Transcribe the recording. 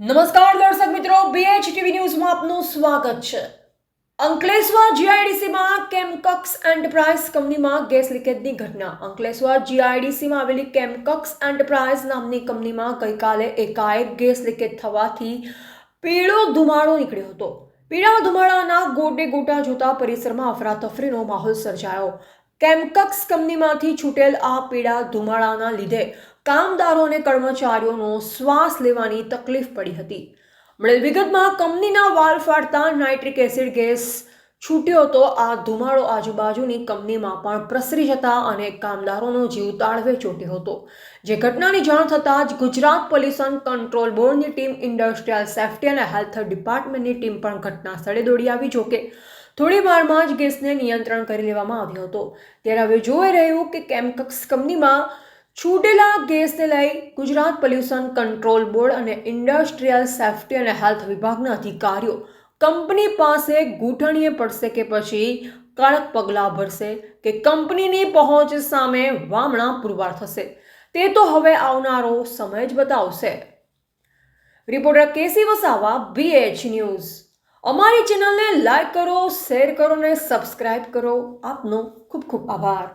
નમસ્કાર દર્શક મિત્રો બીએચ ટીવી ન્યૂઝમાં આપનું સ્વાગત છે. અંકલેશ્વર જીઆઈડીસીમાં કેમકક્સ એન્ટરપ્રાઇઝ કંપનીમાં ગેસ લીકેજની ઘટના. અંકલેશ્વર જીઆઈડીસીમાં આવેલી કેમકક્સ એન્ટરપ્રાઇઝ નામની કંપનીમાં ગઈકાલે એકાએક ગેસ લીકેજ થવાથી પીળો ધુમાડો નીકળ્યો હતો. પીળા ધુમાડાના ગોટે ગોટા જોતા પરિસરમાં અફરાતફરીનો માહોલ સર્જાયો. કેમકક્સ કંપનીમાંથી છૂટેલ આ પીળા ધુમાડાના લીધે કામદારો અને કર્મચારીઓનો શ્વાસ લેવાની તકલીફ પડી હતી. મળેલ વિગતમાં કંપનીના વાલ ફાટતા નાઇટ્રિક એસિડ ગેસ છૂટ્યો હતો આ ધુમાડો આજુબાજુની કંપનીમાં પણ પ્રસરી જતા અને કામદારોનો જીવ તાળવે ચોટ્યો હતો. જે ઘટનાની જાણ થતાં જ ગુજરાત પોલ્યુશન કંટ્રોલ બોર્ડની ટીમ ઇન્ડસ્ટ્રીયલ સેફ્ટી અને હેલ્થ ડિપાર્ટમેન્ટની ટીમ પણ ઘટના સ્થળે દોડી આવી જોકે થોડી વારમાં જ ગેસને નિયંત્રણ કરી લેવામાં આવ્યો હતો. ત્યારે હવે જોઈ રહ્યું કે કેમકક્સ કંપનીમાં છૂટેલા ગેસને લઈ ગુજરાત પોલ્યુશન કંટ્રોલ બોર્ડ અને ઇન્ડસ્ટ્રીયલ સેફ્ટી અને હેલ્થ વિભાગના અધિકારીઓ કંપની પાસે ગૂંથણીએ પડશે કે પછી કડક પગલાં ભરશે કે કંપનીની પહોંચ સામે વામણા પુરવાર થશે. તે તો હવે આવનારો સમય જ બતાવશે. Reporter KC Vasava BH news અમારી ચેનલને લાઈક કરો, શેર કરો અને સબસ્ક્રાઈબ કરો. આપનો ખૂબ ખૂબ આભાર.